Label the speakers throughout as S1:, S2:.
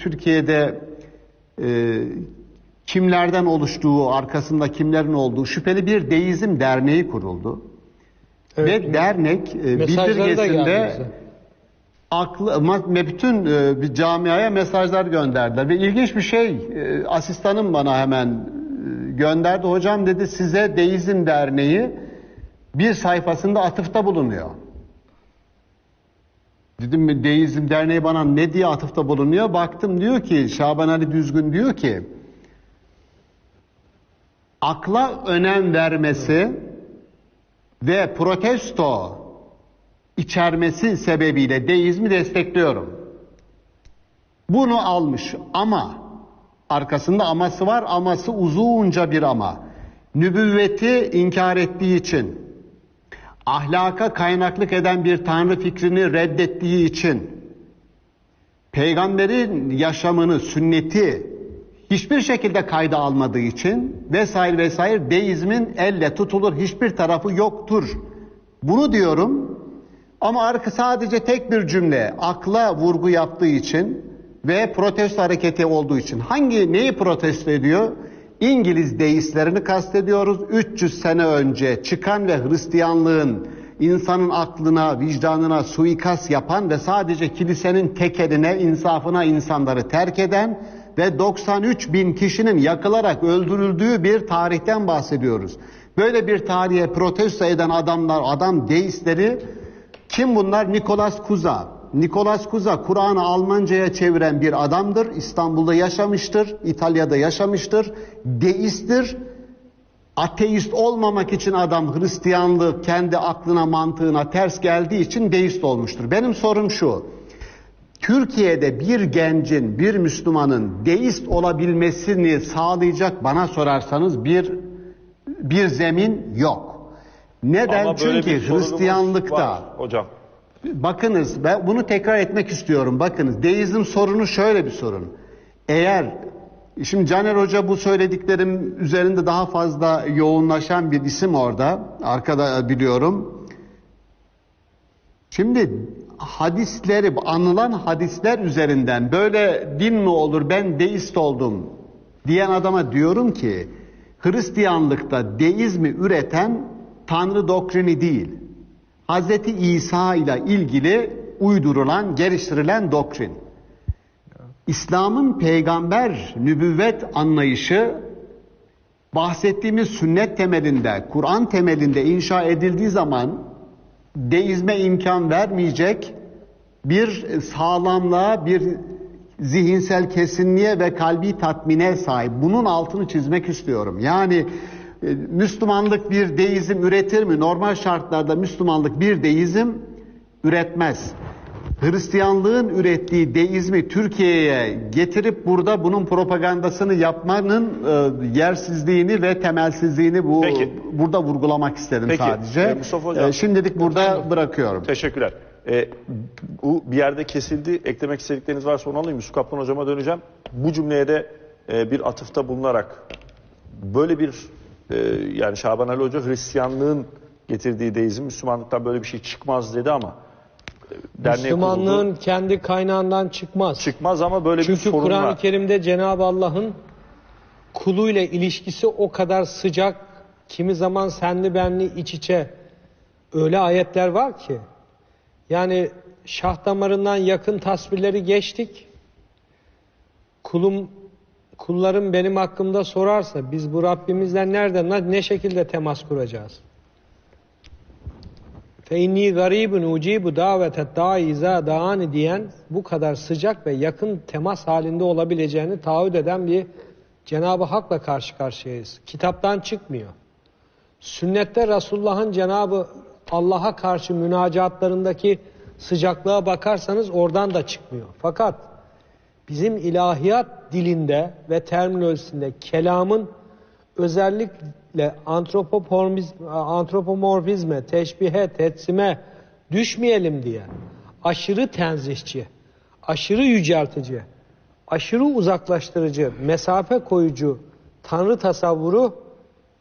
S1: Türkiye'de e, kimlerden oluştuğu, arkasında kimlerin olduğu şüpheli bir deizm derneği kuruldu.
S2: Evet.
S1: Ve dernek e, bildirgesinde aklı bütün e, bir camiaya mesajlar gönderdiler ve ilginç bir şey e, asistanım bana hemen e, gönderdi hocam dedi size Deizm Derneği bir sayfasında atıfta bulunuyor. Dedim mi Deizm Derneği bana ne diye atıfta bulunuyor? Baktım diyor ki Şaban Ali Düzgün diyor ki akla önem vermesi ve protesto içermesi sebebiyle deizmi destekliyorum. Bunu almış ama arkasında aması var aması uzunca bir ama. Nübüvveti inkar ettiği için ahlaka kaynaklık eden bir tanrı fikrini reddettiği için peygamberin yaşamını, sünneti hiçbir şekilde kayda almadığı için vesaire vesaire deizmin elle tutulur hiçbir tarafı yoktur. Bunu diyorum ama arka sadece tek bir cümle akla vurgu yaptığı için ve protesto hareketi olduğu için hangi neyi protesto ediyor? İngiliz deistlerini kastediyoruz. 300 sene önce çıkan ve Hristiyanlığın insanın aklına, vicdanına suikast yapan ve sadece kilisenin tekeline, insafına insanları terk eden ve 93 bin kişinin yakılarak öldürüldüğü bir tarihten bahsediyoruz. Böyle bir tarihe protesto eden adamlar, adam deistleri kim bunlar? Nikolas Kuza. Nikolas Kuza Kur'an'ı Almanca'ya çeviren bir adamdır. İstanbul'da yaşamıştır, İtalya'da yaşamıştır. Deisttir. Ateist olmamak için adam Hristiyanlığı kendi aklına mantığına ters geldiği için deist olmuştur. Benim sorum şu. Türkiye'de bir gencin, bir Müslümanın deist olabilmesini sağlayacak bana sorarsanız bir bir zemin yok. Neden? Çünkü Hristiyanlıkta
S3: var hocam.
S1: Bakınız ben bunu tekrar etmek istiyorum. Bakınız deizm sorunu şöyle bir sorun. Eğer şimdi Caner Hoca bu söylediklerim üzerinde daha fazla yoğunlaşan bir isim orada. Arkada biliyorum. Şimdi hadisleri anılan hadisler üzerinden böyle din mi olur ben deist oldum diyen adama diyorum ki Hristiyanlıkta deizmi üreten Tanrı doktrini değil. Hazreti İsa ile ilgili uydurulan, geliştirilen doktrin. İslam'ın peygamber nübüvvet anlayışı bahsettiğimiz sünnet temelinde, Kur'an temelinde inşa edildiği zaman deizme imkan vermeyecek bir sağlamlığa, bir zihinsel kesinliğe ve kalbi tatmine sahip. Bunun altını çizmek istiyorum. Yani Müslümanlık bir deizm üretir mi? Normal şartlarda Müslümanlık bir deizm üretmez. Hristiyanlığın ürettiği deizmi Türkiye'ye getirip burada bunun propagandasını yapmanın e, yersizliğini ve temelsizliğini bu
S3: Peki.
S1: burada vurgulamak istedim
S3: Peki,
S1: sadece.
S3: e, Mustafa Hocam-
S1: E, şimdilik burada bırakıyorum.
S3: Teşekkürler. Ee, bu bir yerde kesildi. Eklemek istedikleriniz varsa onu alayım. Yusuf Kaplan hocama döneceğim. Bu cümleye de e, bir atıfta bulunarak böyle bir e, yani Şaban Ali Hoca Hristiyanlığın getirdiği deizm Müslümanlıktan böyle bir şey çıkmaz dedi ama e, derneğe
S2: Müslümanlığın
S3: kuruldu.
S2: kendi kaynağından çıkmaz.
S3: çıkmaz ama böyle bir
S2: Çünkü
S3: sorun
S2: Kur'an-ı
S3: var.
S2: Kerim'de Cenab-ı Allah'ın kuluyla ilişkisi o kadar sıcak, kimi zaman senli benli iç içe öyle ayetler var ki. Yani şah damarından yakın tasvirleri geçtik. Kulum kullarım benim hakkımda sorarsa biz bu Rabbimizle nereden ne şekilde temas kuracağız? Fe inni garibun ucibu davete da'i iza da'ani diyen bu kadar sıcak ve yakın temas halinde olabileceğini taahhüt eden bir Cenab-ı Hak'la karşı karşıyayız. Kitaptan çıkmıyor. Sünnette Resulullah'ın Cenab-ı Allah'a karşı münacatlarındaki sıcaklığa bakarsanız oradan da çıkmıyor. Fakat bizim ilahiyat dilinde ve terminolojisinde kelamın özellikle antropomorfiz- antropomorfizme, teşbihe, tetsime düşmeyelim diye aşırı tenzihçi, aşırı yüceltici, aşırı uzaklaştırıcı, mesafe koyucu tanrı tasavvuru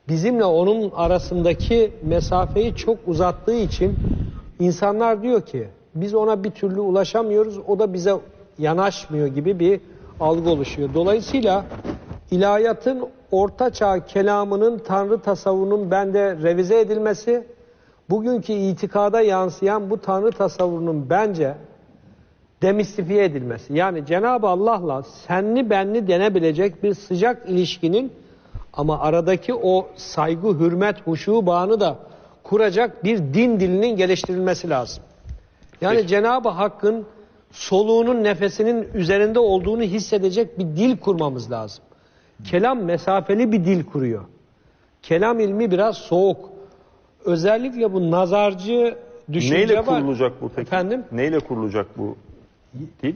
S2: bizimle onun arasındaki mesafeyi çok uzattığı için insanlar diyor ki biz ona bir türlü ulaşamıyoruz o da bize yanaşmıyor gibi bir algı oluşuyor. Dolayısıyla ilahiyatın ortaçağ kelamının tanrı tasavvurunun bende revize edilmesi, bugünkü itikada yansıyan bu tanrı tasavvurunun bence demistifiye edilmesi. Yani Cenab-ı Allah'la senli benli denebilecek bir sıcak ilişkinin ama aradaki o saygı, hürmet, huşu bağını da kuracak bir din dilinin geliştirilmesi lazım. Yani. Cenab-ı Hakk'ın soluğunun nefesinin üzerinde olduğunu hissedecek bir dil kurmamız lazım. Kelam mesafeli bir dil kuruyor. Kelam ilmi biraz soğuk. Özellikle bu nazarcı düşünce
S3: Neyle
S2: var.
S3: kurulacak bu peki?
S2: Efendim?
S3: Neyle kurulacak bu dil?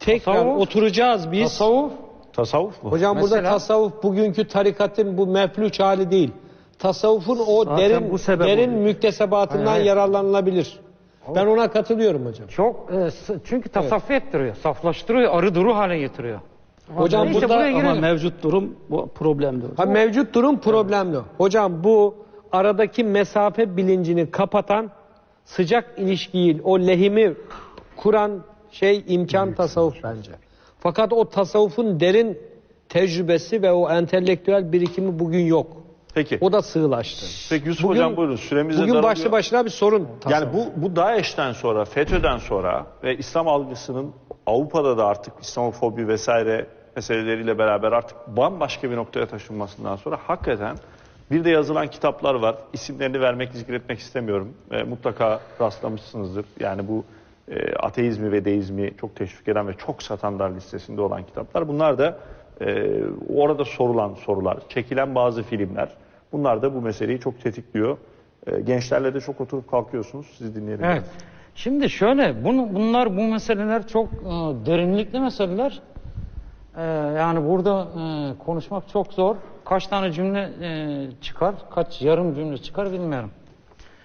S2: Tekrar
S4: Tasavvuf.
S2: oturacağız biz.
S4: Tasavvuf
S3: Tasavvuf mu?
S2: Hocam burada
S4: Mesela-
S2: tasavvuf bugünkü tarikatın bu meflüç hali değil. Tasavvufun o
S4: Zaten
S2: derin derin
S4: oluyor.
S2: müktesebatından
S4: Hayır, hayır.
S2: yararlanılabilir. Ben ona katılıyorum hocam.
S4: çok e, s- çünkü tasaffi ettiriyor, saflaştırıyor, arı duru hale getiriyor.
S2: Hocam
S4: Neyse,
S2: burada
S4: buraya
S5: Ama mevcut durum bu problemli.
S2: Ha, mevcut durum problemli. Hocam bu aradaki mesafe bilincini kapatan sıcak ilişkiyi, o lehimi kuran şey imkan tasavvuf bence. Fakat o tasavvufun derin tecrübesi ve o entelektüel birikimi bugün yok.
S3: Peki.
S2: O da sığlaştı.
S3: Peki Yusuf
S2: Bugün-
S3: Hocam buyurun süremiz
S2: Bugün
S3: daralıyor.
S2: başlı başına bir sorun.
S3: Yani bu, bu DAEŞ'ten sonra, FETÖ'den sonra ve İslam algısının Avrupa'da da artık İslamofobi vesaire meseleleriyle beraber artık bambaşka bir noktaya taşınmasından sonra hakikaten bir de yazılan kitaplar var. İsimlerini vermek, zikretmek istemiyorum. E, mutlaka rastlamışsınızdır. Yani bu e, ateizmi ve deizmi çok teşvik eden ve çok satanlar listesinde olan kitaplar. Bunlar da e, orada sorulan sorular, çekilen bazı filmler. Bunlar da bu meseleyi çok tetikliyor. E, gençlerle de çok oturup kalkıyorsunuz. Sizi dinleyelim.
S4: Evet. Şimdi şöyle, bunu, bunlar bu meseleler çok e, derinlikli meseleler. E, yani burada e, konuşmak çok zor. Kaç tane cümle e, çıkar, kaç yarım cümle çıkar bilmiyorum.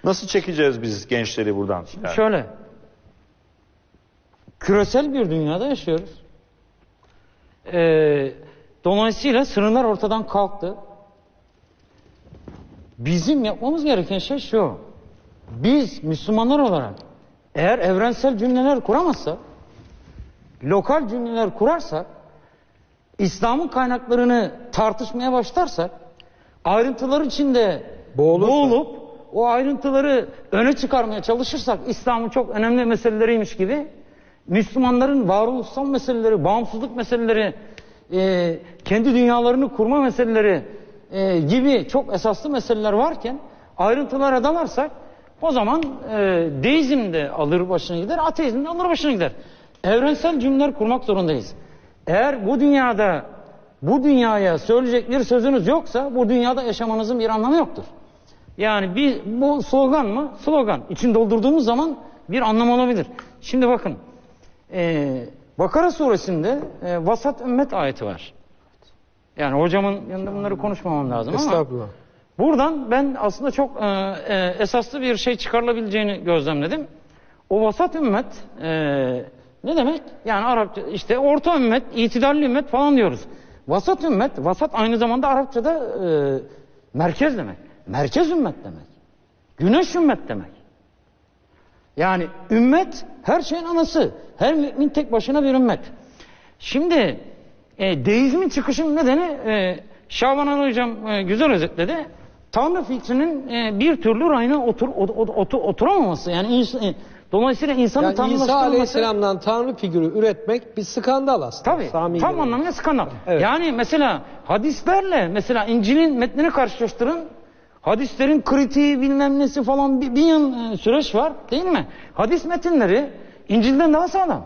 S3: Nasıl çekeceğiz biz gençleri buradan? Yani
S4: Şöyle, küresel bir dünyada yaşıyoruz. Ee, dolayısıyla sınırlar ortadan kalktı. Bizim yapmamız gereken şey şu. Biz Müslümanlar olarak eğer evrensel cümleler kuramazsak, lokal cümleler kurarsak, İslam'ın kaynaklarını tartışmaya başlarsak, ayrıntılar içinde
S2: Boğulursa.
S4: boğulup o ayrıntıları öne çıkarmaya çalışırsak İslam'ın çok önemli meseleleriymiş gibi Müslümanların varoluşsal meseleleri, bağımsızlık meseleleri, e, kendi dünyalarını kurma meseleleri e, gibi çok esaslı meseleler varken ayrıntılara dalarsak o zaman e, deizm de alır başına gider, ateizm de alır başına gider. Evrensel cümleler kurmak zorundayız. Eğer bu dünyada bu dünyaya söyleyecek bir sözünüz yoksa bu dünyada yaşamanızın bir anlamı yoktur. Yani bir, bu slogan mı? Slogan. İçini doldurduğumuz zaman bir anlam olabilir. Şimdi bakın. E, Bakara suresinde e, vasat ümmet ayeti var. Yani hocamın yanında bunları konuşmamam lazım ama
S2: Estağfurullah.
S4: buradan ben aslında çok e, e, esaslı bir şey çıkarılabileceğini gözlemledim. O vasat ümmet e, ne demek? Yani Arapça işte orta ümmet, itidalli ümmet falan diyoruz. Vasat ümmet, vasat aynı zamanda Arapçada e, merkez demek. Merkez ümmet demek. Güneş ümmet demek. Yani ümmet her şeyin anası. Her mümin tek başına bir ümmet. Şimdi e, deizmin çıkışının nedeni e, Şaban Ali Hocam e, güzel özetledi. Tanrı fikrinin e, bir türlü rayına otur, ot- ot- otur- oturamaması. Yani ins- e, dolayısıyla insanın
S2: Yani İsa. Aleyhisselam'dan Tanrı figürü üretmek bir skandal aslında.
S4: Tabii.
S2: Sami
S4: tam
S2: göre.
S4: anlamıyla skandal.
S2: Evet.
S4: Yani mesela hadislerle mesela İncil'in metnini karşılaştırın. Hadislerin kritiği bilmem nesi falan bir, bir yıl e, süreç var değil mi? Hadis metinleri İncil'den daha sağlam.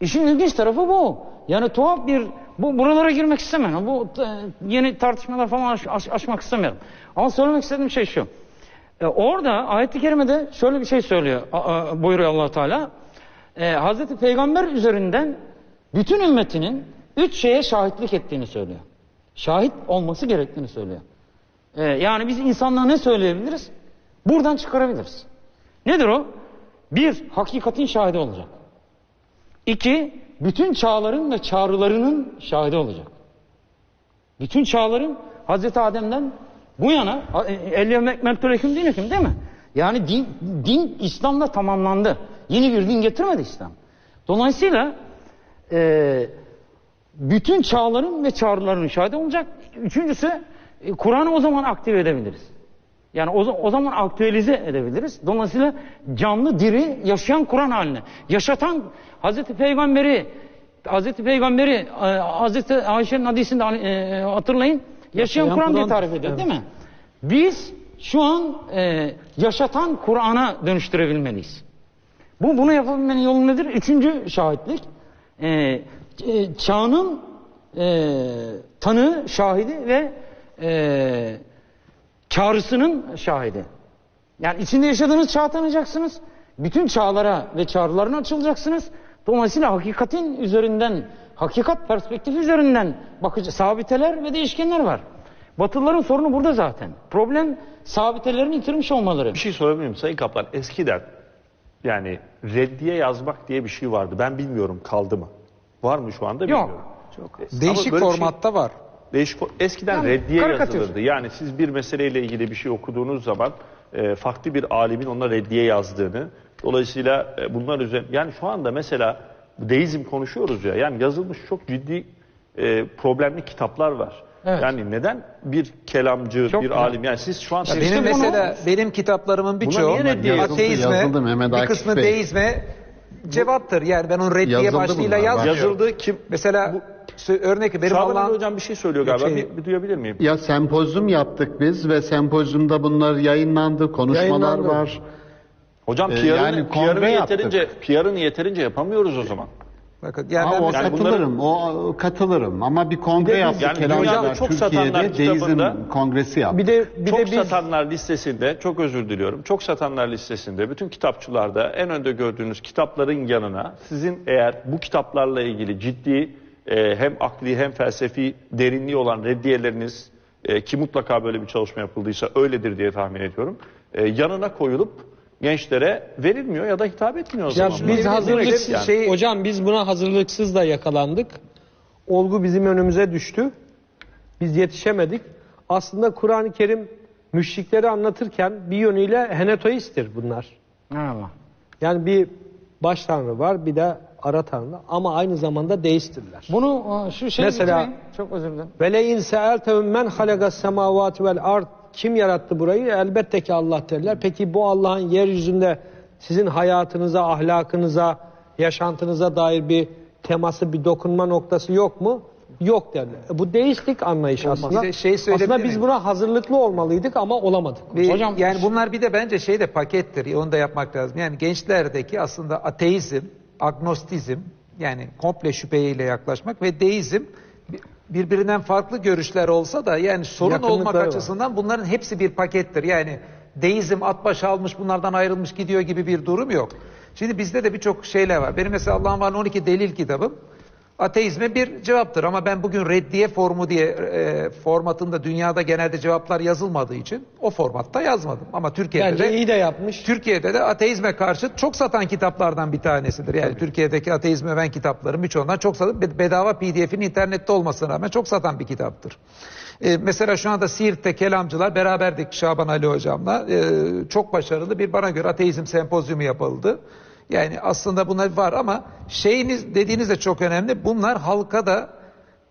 S4: İşin ilginç tarafı bu. Yani tuhaf bir bu buralara girmek istemiyorum. Bu e, yeni tartışmalar falan aş- aş- açmak istemiyorum. Ama söylemek istediğim şey şu. E, orada ayet-i kerimede şöyle bir şey söylüyor. A, a, buyuruyor allah Teala. E, Hazreti Peygamber üzerinden bütün ümmetinin üç şeye şahitlik ettiğini söylüyor. Şahit olması gerektiğini söylüyor. E, yani biz insanlığa ne söyleyebiliriz? Buradan çıkarabiliriz. Nedir o? Bir, hakikatin şahidi olacak. İki, bütün çağların ve çağrılarının şahidi olacak. Bütün çağların Hazreti Adem'den bu yana Elyem ekmeltü leküm dineküm değil mi? Yani din, din İslam'da tamamlandı. Yeni bir din getirmedi İslam. Dolayısıyla e, bütün çağların ve çağrıların şahidi olacak. Üçüncüsü e, Kur'an'ı o zaman aktive edebiliriz. Yani o, o zaman aktüelize edebiliriz. Dolayısıyla canlı, diri, yaşayan Kur'an haline. Yaşatan Hazreti Peygamberi Hazreti Peygamberi e, Hazreti Ayşe'nin hadisinde e, hatırlayın. Yaşayan
S2: Yaşayan
S4: Kur'an diye tarif ediyor
S2: evet.
S4: değil mi? Biz şu an e, yaşatan Kur'an'a dönüştürebilmeliyiz. Bu bunu yapabilmenin yolu nedir? Üçüncü şahitlik. E, e, çağının e, tanığı, şahidi ve e, çağrısının şahidi. Yani içinde yaşadığınız çağı tanıyacaksınız. Bütün çağlara ve çağrılarına açılacaksınız. Dolayısıyla hakikatin üzerinden, hakikat perspektifi üzerinden bakıcı sabiteler ve değişkenler var. Batılıların sorunu burada zaten. Problem sabitelerini yitirmiş olmaları.
S3: Bir şey sorabilir miyim Sayın Kaplan? Eskiden yani reddiye yazmak diye bir şey vardı. Ben bilmiyorum kaldı mı? Var mı şu anda bilmiyorum. Ama
S6: Değişik
S3: böyle bir şey-
S6: formatta var.
S3: Değişik eskiden
S4: Yani
S3: reddiye
S4: karikatür.
S3: yazılırdı. Yani siz bir meseleyle ilgili bir şey okuduğunuz zaman e, farklı bir alimin ona reddiye yazdığını dolayısıyla e, bunlar üzerine yani şu anda mesela deizm konuşuyoruz ya yani yazılmış çok ciddi e, problemli kitaplar var.
S4: Evet.
S3: Yani neden bir kelamcı,
S4: Çok
S3: bir
S4: güzel.
S3: alim yani siz şu an
S6: Ya benim
S4: bunu-
S6: mesela benim kitaplarımın birçoğu
S3: niye reddiye
S1: yazıldı?
S6: ateizme,
S1: Yazıldı Mehmet
S6: bir kısmı
S1: Bey.
S6: deizme cevaptır. Yani ben onu reddiye
S1: Yazıldı
S6: başlığıyla yazmıyorum.
S3: yazıldı kim?
S6: Mesela sö- örnek benim
S3: Şaban Ali
S6: Allah'ım
S3: hocam bir şey söylüyor galiba.
S6: Şey-
S3: bir, bir duyabilir miyim?
S1: Ya sempozyum yaptık biz ve sempozyumda bunlar yayınlandı, konuşmalar
S2: Yayınlandı.
S1: var.
S3: Hocam
S1: Ee,
S3: PR'ını
S1: yani kongre
S3: PR'ını
S1: yaptık.
S3: yeterince PR'ını yeterince yapamıyoruz o zaman.
S6: bakın yani
S1: Ha,
S6: ben
S1: o
S3: Yani
S1: katılırım, o katılırım ama bir kongre
S2: Bir de
S3: yani
S1: Kelamcılar
S3: hocam çok satanlar
S1: Türkiye'de deizm
S3: kitabında-
S1: kongresi yaptık.
S2: Bir de bir
S3: çok
S2: de biz
S3: satanlar listesinde, çok özür diliyorum, çok satanlar listesinde bütün kitapçılarda en önde gördüğünüz kitapların yanına sizin eğer bu kitaplarla ilgili ciddi e, hem akli hem felsefi derinliği olan reddiyeleriniz e, ki mutlaka böyle bir çalışma yapıldıysa öyledir diye tahmin ediyorum. e, yanına koyulup gençlere verilmiyor ya da hitap etmiyor o
S2: Ya
S3: zaman.
S2: biz hazırlıksız
S3: Yani.
S2: şey hocam biz buna hazırlıksız da yakalandık. Olgu bizim önümüze düştü. Biz yetişemedik. Aslında Kur'an-ı Kerim müşrikleri anlatırken bir yönüyle henetoisttir bunlar.
S4: Allah.
S2: Yani bir baş tanrı var bir de ara tanrı ama aynı zamanda deisttirler.
S4: Bunu şu şey
S2: Mesela-
S4: bitireyim. çok özür dilerim.
S2: Ve le in se'eltehum men halagas semavati vel ard kim yarattı burayı? Elbette ki Allah derler. Peki bu Allah'ın yeryüzünde sizin hayatınıza, ahlakınıza, yaşantınıza dair bir teması, bir dokunma noktası yok mu? Yok derler. E, Bu deistlik anlayış aslında.
S6: Bir de şey
S2: aslında biz
S6: miyim?
S2: buna hazırlıklı olmalıydık ama olamadık.
S6: Bir-
S4: Hocam-
S6: yani bunlar bir de bence şey de pakettir. Onu da yapmak lazım. Yani gençlerdeki aslında ateizm, agnostizm yani komple şüpheyle yaklaşmak ve deizm bi- birbirinden farklı görüşler olsa da yani sorun olmak
S2: var.
S6: açısından bunların hepsi bir pakettir. Yani deizm at başı almış bunlardan ayrılmış gidiyor gibi bir durum yok. Şimdi bizde de birçok şeyler var. Benim mesela Allah'ın var 12 delil kitabım. Ateizme bir cevaptır ama ben bugün reddiye formu diye e, formatında dünyada genelde cevaplar yazılmadığı için o formatta yazmadım. Ama Türkiye'de
S2: Bence
S6: de
S2: iyi de yapmış.
S6: Türkiye'de de ateizme karşı çok satan kitaplardan bir tanesidir. Yani Türkiye'deki ateizme ben kitapların birçoğundan çok satan, be- bedava pdf'in internette olmasına rağmen çok satan bir kitaptır. Ee, mesela şu anda Siirt'te kelamcılar beraberdik Şaban Ali hocamla. Ee, çok başarılı bir bana göre ateizm sempozyumu yapıldı. Yani aslında bunlar var ama şeyiniz dediğiniz de çok önemli. Bunlar halka da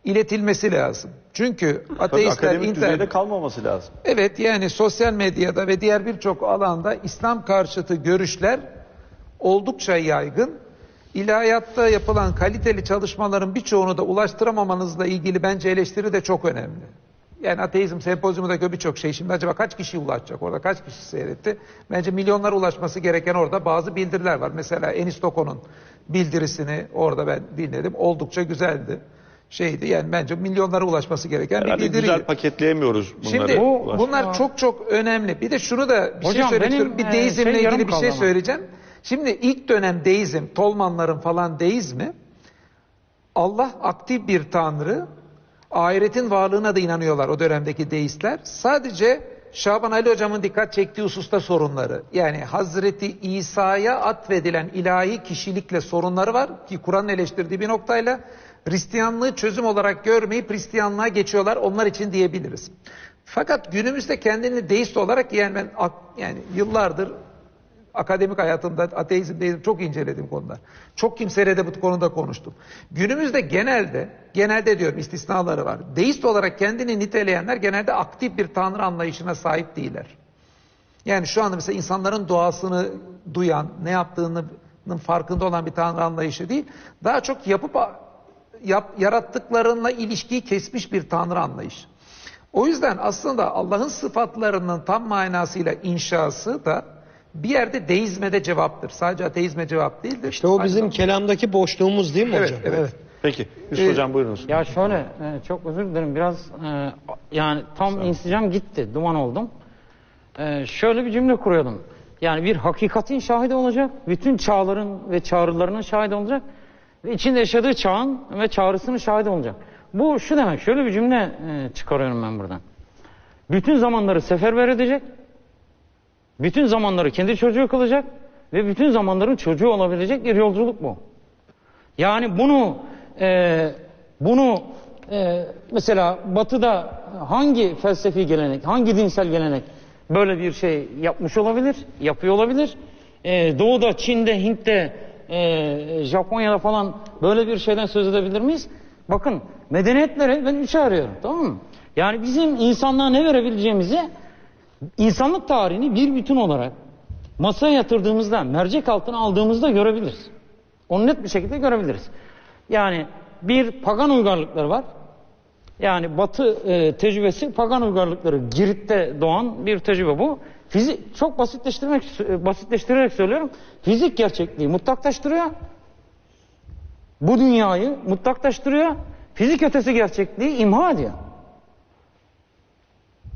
S6: iletilmesi lazım. Çünkü
S3: Tabii
S6: ateistler
S3: akademik
S6: internet
S3: kalmaması lazım.
S6: Evet yani sosyal medyada ve diğer birçok alanda İslam karşıtı görüşler oldukça yaygın. İlahiyatta yapılan kaliteli çalışmaların birçoğunu da ulaştıramamanızla ilgili bence eleştiri de çok önemli. Yani ateizm sempozyumundaki birçok şey şimdi acaba kaç kişi ulaşacak orada kaç kişi seyretti? Bence milyonlara ulaşması gereken orada bazı bildiriler var. Mesela Enis Toko'nun bildirisini orada ben dinledim. Oldukça güzeldi. Şeydi yani bence milyonlara ulaşması gereken
S3: Herhalde
S6: bir bildiri.
S3: güzel paketleyemiyoruz bunları.
S6: Şimdi
S3: Ulaşmak.
S6: bunlar çok çok önemli. Bir de şunu da bir şey
S4: Hocam,
S6: söylemek
S4: benim,
S6: istiyorum. Bir
S4: e,
S6: deizmle
S4: şey
S6: ilgili bir şey söyleyeceğim. Şimdi ilk dönem deizm, Tolmanların falan deizmi Allah aktif bir tanrı, ahiretin varlığına da inanıyorlar o dönemdeki deistler. Sadece Şaban Ali hocamın dikkat çektiği hususta sorunları. Yani Hazreti İsa'ya atfedilen ilahi kişilikle sorunları var ki Kur'an'ın eleştirdiği bir noktayla Hristiyanlığı çözüm olarak görmeyip Hristiyanlığa geçiyorlar. Onlar için diyebiliriz. Fakat günümüzde kendini deist olarak yani ben yani yıllardır akademik hayatımda ateizm, deizm çok inceledim konular. Çok kimseyle de bu konuda konuştum. Günümüzde genelde, genelde diyorum istisnaları var. Deist olarak kendini niteleyenler genelde aktif bir tanrı anlayışına sahip değiller. Yani şu anda mesela insanların doğasını duyan, ne yaptığının farkında olan bir tanrı anlayışı değil, daha çok yapıp yap, yarattıklarınla ilişkiyi kesmiş bir tanrı anlayışı. O yüzden aslında Allah'ın sıfatlarının tam manasıyla inşası da bir yerde deizme de cevaptır. Sadece ateizme cevap değildir.
S2: İşte o
S6: Aynı
S2: bizim
S6: zamanda-
S2: kelamdaki boşluğumuz değil mi
S6: Evet,
S2: hocam?
S6: evet.
S3: Peki Yusuf
S6: Ee,
S3: Hocam buyurunuz.
S4: Ya şöyle e, çok özür dilerim biraz e, yani tam insicam gitti duman oldum. E, şöyle bir cümle kuruyordum. Yani bir hakikatin şahidi olacak, bütün çağların ve çağrılarının şahidi olacak ve içinde yaşadığı çağın ve çağrısının şahidi olacak. Bu şu demek, şöyle bir cümle e, çıkarıyorum ben buradan. Bütün zamanları seferber edecek, bütün zamanları kendi çocuğu kılacak ve bütün zamanların çocuğu olabilecek bir yolculuk bu. Yani bunu e, bunu e, mesela Batı'da hangi felsefi gelenek, hangi dinsel gelenek böyle bir şey yapmış olabilir, yapıyor olabilir. E, Doğu'da, Çin'de, Hint'te, e, Japonya'da falan böyle bir şeyden söz edebilir miyiz? Bakın medeniyetleri ben üçe arıyorum tamam mı? Yani bizim insanlığa ne verebileceğimizi insanlık tarihini bir bütün olarak masaya yatırdığımızda, mercek altına aldığımızda görebiliriz. Onu net bir şekilde görebiliriz. Yani bir pagan uygarlıkları var. Yani batı e, tecrübesi pagan uygarlıkları Girit'te doğan bir tecrübe bu. Fizik çok basitleştirmek e, basitleştirerek söylüyorum. Fizik gerçekliği mutlaklaştırıyor. Bu dünyayı mutlaklaştırıyor. Fizik ötesi gerçekliği imha ediyor.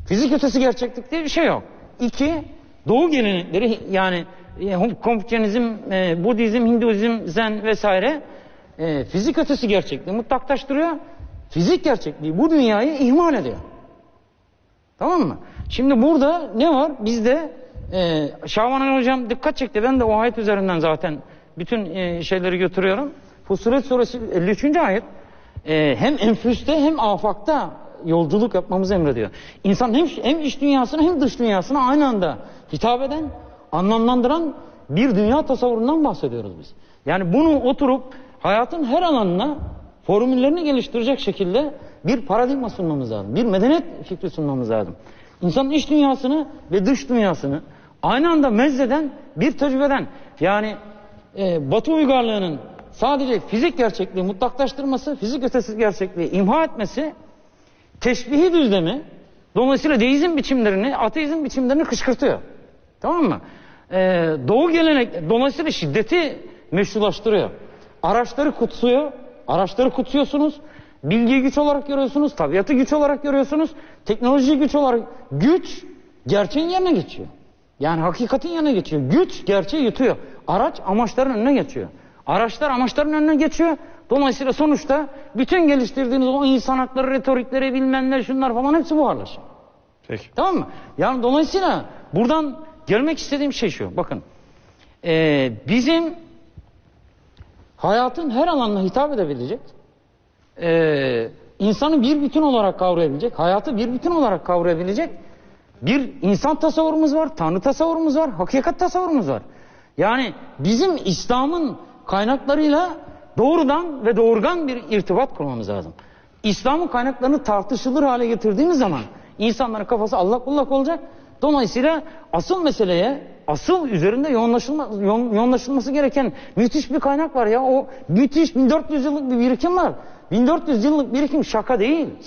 S4: Fizik ötesi gerçeklik diye bir şey yok. İki, doğu gelenekleri yani e, Konfüçyanizm, e, Budizm, Hinduizm, Zen vesaire e, fizik ötesi gerçekliği mutlaklaştırıyor. Fizik gerçekliği bu dünyayı ihmal ediyor. Tamam mı? Şimdi burada ne var? Bizde e, Şaban Ali Hocam dikkat çekti. Ben de o ayet üzerinden zaten bütün e, şeyleri götürüyorum. Fussilet suresi 53. ayet e, hem enfüste hem afakta yolculuk yapmamızı emrediyor. İnsan hem, hem iç dünyasına hem dış dünyasına aynı anda hitap eden, anlamlandıran bir dünya tasavvurundan bahsediyoruz biz. Yani bunu oturup hayatın her alanına formüllerini geliştirecek şekilde bir paradigma sunmamız lazım. Bir medeniyet fikri sunmamız lazım. İnsanın iç dünyasını ve dış dünyasını aynı anda mezzeden bir tecrübeden yani e, Batı uygarlığının sadece fizik gerçekliği mutlaklaştırması, fizik ötesi gerçekliği imha etmesi, teşbihi düzlemi, dolayısıyla deizm biçimlerini, ateizm biçimlerini kışkırtıyor. Tamam mı? Ee, doğu gelenek, dolayısıyla şiddeti meşrulaştırıyor. Araçları kutsuyor, araçları kutsuyorsunuz. Bilgiyi güç olarak görüyorsunuz, tabiatı güç olarak görüyorsunuz, teknolojiyi güç olarak. Güç gerçeğin yerine geçiyor. Yani hakikatin yanına geçiyor. Güç gerçeği yutuyor. Araç amaçların önüne geçiyor. Araçlar amaçların önüne geçiyor. Dolayısıyla sonuçta bütün geliştirdiğiniz o insan hakları, retorikleri, bilmem şunlar falan hepsi buharlaşıyor.
S3: Peki.
S4: Tamam mı? Yani dolayısıyla buradan gelmek istediğim şey şu. Bakın. Ee, bizim hayatın her alanına hitap edebilecek, ee, insanı bir bütün olarak kavrayabilecek, hayatı bir bütün olarak kavrayabilecek bir insan tasavvurumuz var, tanrı tasavvurumuz var, hakikat tasavvurumuz var. Yani bizim İslam'ın kaynaklarıyla doğrudan ve doğurgan bir irtibat kurmamız lazım. İslam'ın kaynaklarını tartışılır hale getirdiğimiz zaman insanların kafası allak bullak olacak. Dolayısıyla asıl meseleye, asıl üzerinde yoğunlaşılma, yoğun, yoğunlaşılması gereken müthiş bir kaynak var ya. O müthiş 1400 yıllık bir birikim var. 1400 yıllık birikim şaka değil.